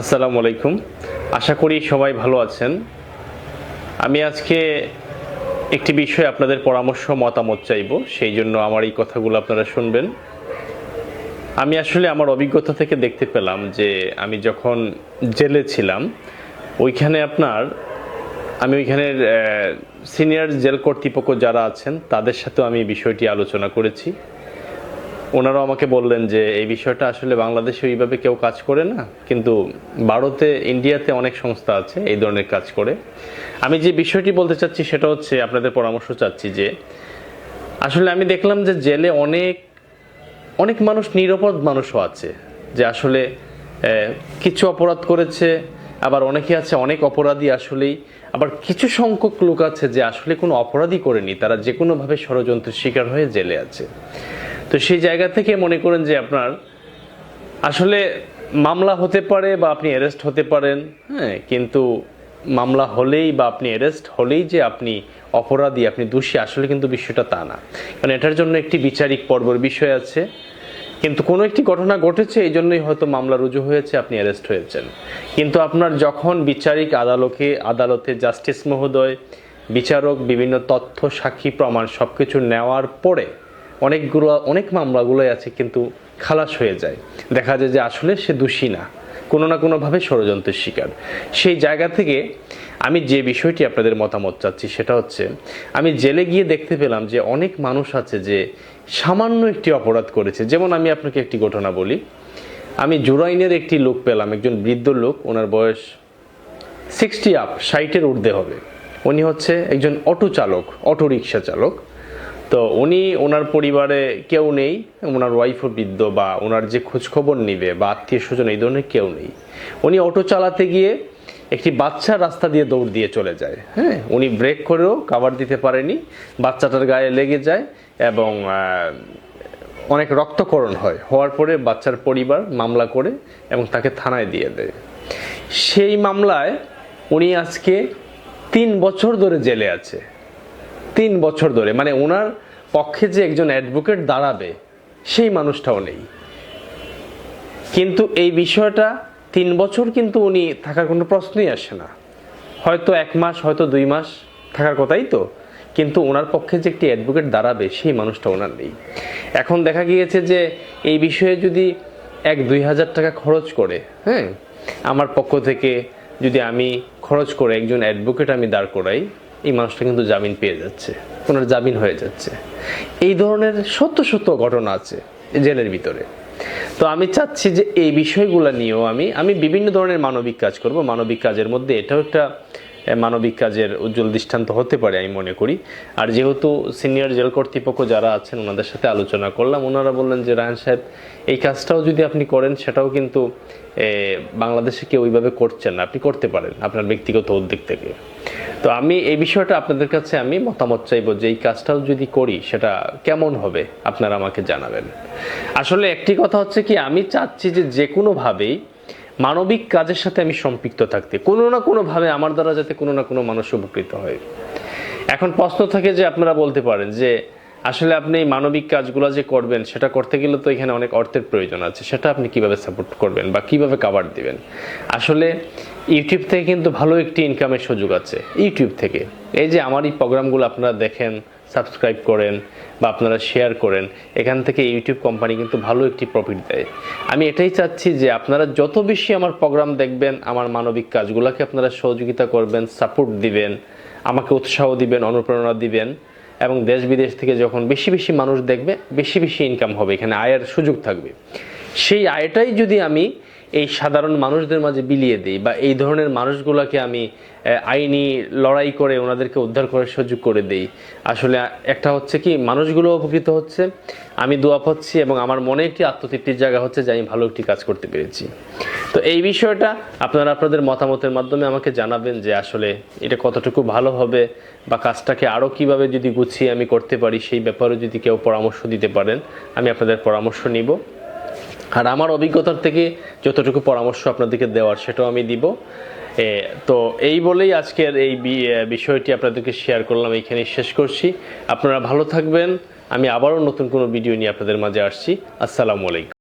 আসসালামু আলাইকুম। আশা করি সবাই ভালো আছেন। আমি আজকে একটি বিষয়ে আপনাদের পরামর্শ, মতামত চাইব, সেই জন্য আমার এই কথাগুলো আপনারা শুনবেন। আমি আসলে আমার অভিজ্ঞতা থেকে দেখতে পেলাম যে আমি যখন জেলে ছিলাম, ওইখানে আপনার, আমি ওইখানের সিনিয়র জেল কর্তৃপক্ষ যারা আছেন, তাদের সাথেও আমি বিষয়টি আলোচনা করেছি। ওনারাও আমাকে বললেন যে এই বিষয়টা আসলে বাংলাদেশে ওইভাবে কেউ কাজ করে না, কিন্তু ভারতে, ইন্ডিয়াতে অনেক সংস্থা আছে এই ধরনের কাজ করে। আমি যে বিষয়টি বলতে চাচ্ছি সেটা হচ্ছে আপনাদের পরামর্শ চাচ্ছি যে, আসলে আমি দেখলাম যে জেলে অনেক অনেক মানুষ, নিরাপদ মানুষও আছে, যে আসলে কিছু অপরাধ করেছে, আবার অনেকে আছে অনেক অপরাধী আসলেই, আবার কিছু সংখ্যক লোক আছে যে আসলে কোনো অপরাধী করেনি, তারা যে কোনোভাবে ষড়যন্ত্রের শিকার হয়ে জেলে আছে। তো সেই জায়গা থেকে মনে করেন যে আপনার আসলে মামলা হতে পারে বা আপনি অ্যারেস্ট হতে পারেন হ্যাঁ কিন্তু মামলা হলেই বা আপনি অ্যারেস্ট হলেই যে আপনি অপরাধী, আপনি দোষী, আসলে কিন্তু বিষয়টা তা না। কারণ এটার জন্য একটি বিচারিক পর্বর বিষয় আছে। কিন্তু কোনো একটি ঘটনা ঘটেছে, এই জন্যই হয়তো মামলা রুজু হয়েছে, আপনি অ্যারেস্ট হয়েছেন। কিন্তু আপনার যখন বিচারিক আদালতে আদালতে জাস্টিস মহোদয়, বিচারক, বিভিন্ন তথ্য, সাক্ষী, প্রমাণ সব কিছু নেওয়ার পরে অনেকগুলো, অনেক মামলাগুলোই আছে কিন্তু খালাস হয়ে যায়। দেখা যায় যে আসলে সে দোষী না। কোনো না কোনোভাবে ষড়যন্ত্রের শিকার। সেই জায়গা থেকে আমি যে বিষয়টি আপনাদের মতামত চাচ্ছি সেটা হচ্ছে, আমি জেলে গিয়ে দেখতে পেলাম যে অনেক মানুষ আছে যে সামান্য একটি অপরাধ করেছে। যেমন আমি আপনাকে একটি ঘটনা বলি। আমি জুরাইনের একটি লোক পেলাম, একজন বৃদ্ধ লোক। ওনার বয়স সিক্সটি আপ ষাটের ঊর্ধ্বে হবে। উনি হচ্ছে একজন অটো চালক অটো রিক্সা চালক। তো উনি ওনার পরিবারে কেউ নেই, ওনার ওয়াইফও বৃদ্ধ বা ওনার যে খোঁজখবর নিবে বা আত্মীয় স্বজন, এই ধরনের কেউ নেই। উনি অটো চালাতে গিয়ে একটি বাচ্চা রাস্তা দিয়ে দৌড় দিয়ে চলে যায় হ্যাঁ? উনি ব্রেক করেও কাভার দিতে পারেনি, বাচ্চাটার গায়ে লেগে যায় এবং অনেক রক্তকরণ হয়। হওয়ার পরে বাচ্চার পরিবার মামলা করে এবং তাকে থানায় দিয়ে দেয়। সেই মামলায় উনি আজকে তিন বছর ধরে জেলে আছে। তিন বছর ধরে মানে ওনার পক্ষে যে একজন অ্যাডভোকেট দাঁড়াবে, সেই মানুষটাও নেই। কিন্তু এই বিষয়টা তিন বছর কিন্তু উনি থাকার কোনো প্রশ্নই আসে না। হয়তো এক মাস, হয়তো দুই মাস থাকার কথাই তো, কিন্তু ওনার পক্ষে যে একটি অ্যাডভোকেট দাঁড়াবে, সেই মানুষটা ওনার নেই। এখন দেখা গিয়েছে যে এই বিষয়ে যদি এক দুই হাজার টাকা খরচ করে হ্যাঁ আমার পক্ষ থেকে যদি আমি খরচ করে একজন অ্যাডভোকেট আমি দাঁড় করাই এই মানুষটা কিন্তু জামিন পেয়ে যাচ্ছে, ওনার জামিন হয়ে যাচ্ছে। এই ধরনের সত্য সত্য ঘটনা আছে জেলের ভিতরে। তো আমি চাচ্ছি যে এই বিষয়গুলো নিয়েও আমি আমি বিভিন্ন ধরনের মানবিক কাজ করব। মানবিক কাজের মধ্যে এটাও একটা মানবিক কাজের উজ্জ্বল দৃষ্টান্ত হতে পারে আমি মনে করি। আর যেহেতু সিনিয়র জেল কর্তৃপক্ষ যারা আছেন, ওনাদের সাথে আলোচনা করলাম, ওনারা বললেন যে রায়ন সাহেব, এই কাজটাও যদি আপনি করেন, সেটাও কিন্তু বাংলাদেশে কেউ ওইভাবে করছেন না। আপনি করতে পারেন আপনার ব্যক্তিগত উদ্যোগ থেকে। তো আমি এই বিষয়টা আপনাদের কাছে আমি মতামত চাইব যে এই কাজটাও যদি করি, সেটা কেমন হবে আপনারা আমাকে জানাবেন। আসলে একটি কথা হচ্ছে কি, আমি চাচ্ছি যে যে কোনোভাবেই মানবিক কাজের সাথে আমি সম্পৃক্ত থাকতে, কোনো না কোনোভাবে আমার দ্বারা যাতে কোনো না কোনো মানুষ উপকৃত হয়। এখন প্রশ্ন থাকে যে আপনারা বলতে পারেন যে, আসলে আপনি এই মানবিক কাজগুলো যে করবেন, সেটা করতে গেলে তো এখানে অনেক অর্থের প্রয়োজন আছে, সেটা আপনি কীভাবে সাপোর্ট করবেন বা কীভাবে কাভার দিবেন? আসলে ইউটিউব থেকে কিন্তু ভালো একটি ইনকামের সুযোগ আছে। ইউটিউব থেকে। এই যে আমার এই প্রোগ্রামগুলো আপনারা দেখেন সাবস্ক্রাইব করেন বা আপনারা শেয়ার করেন, এখান থেকে ইউটিউব কোম্পানি কিন্তু ভালো একটি প্রফিট দেয়। আমি এটাই চাচ্ছি যে আপনারা যত বেশি আমার প্রোগ্রাম দেখবেন, আমার মানবিক কাজগুলোকে আপনারা সহযোগিতা করবেন সাপোর্ট দিবেন, আমাকে উৎসাহ দিবেন, অনুপ্রেরণা দিবেন এবং দেশ বিদেশ থেকে যখন বেশি বেশি মানুষ দেখবে, বেশি বেশি ইনকাম হবে, এখানে আয়ের সুযোগ থাকবে। সেই আয়টাই যদি আমি এই সাধারণ মানুষদের মাঝে বিলিয়ে দিই বা এই ধরনের মানুষগুলোকে আমি আইনি লড়াই করে ওনাদেরকে উদ্ধার করার সুযোগ করে দেই। আসলে একটা হচ্ছে কি, মানুষগুলো উপকৃত হচ্ছে, আমি দোয়া পাচ্ছি এবং আমার মনে একটি আত্মতৃপ্তির জায়গা হচ্ছে যে আমি ভালো একটি কাজ করতে পেরেছি। তো এই বিষয়টা আপনারা আপনাদের মতামতের মাধ্যমে আমাকে জানাবেন যে আসলে এটা কতটুকু ভালো হবে বা কাজটাকে আরও কীভাবে যদি গুছিয়ে আমি করতে পারি, সেই ব্যাপারে যদি কেউ পরামর্শ দিতে পারেন, আমি আপনাদের পরামর্শ নিব। আর আমার অভিজ্ঞতার থেকে যতটুকু পরামর্শ আপনাদেরকে দেওয়ার, সেটাও আমি দিব। তো এই বলেই আজকের এই বিষয়টি আপনাদেরকে শেয়ার করলাম এইখানে শেষ করছি। আপনারা ভালো থাকবেন। আমি আবারও নতুন কোনো ভিডিও নিয়ে আপনাদের মাঝে আসছি। আসসালামু আলাইকুম।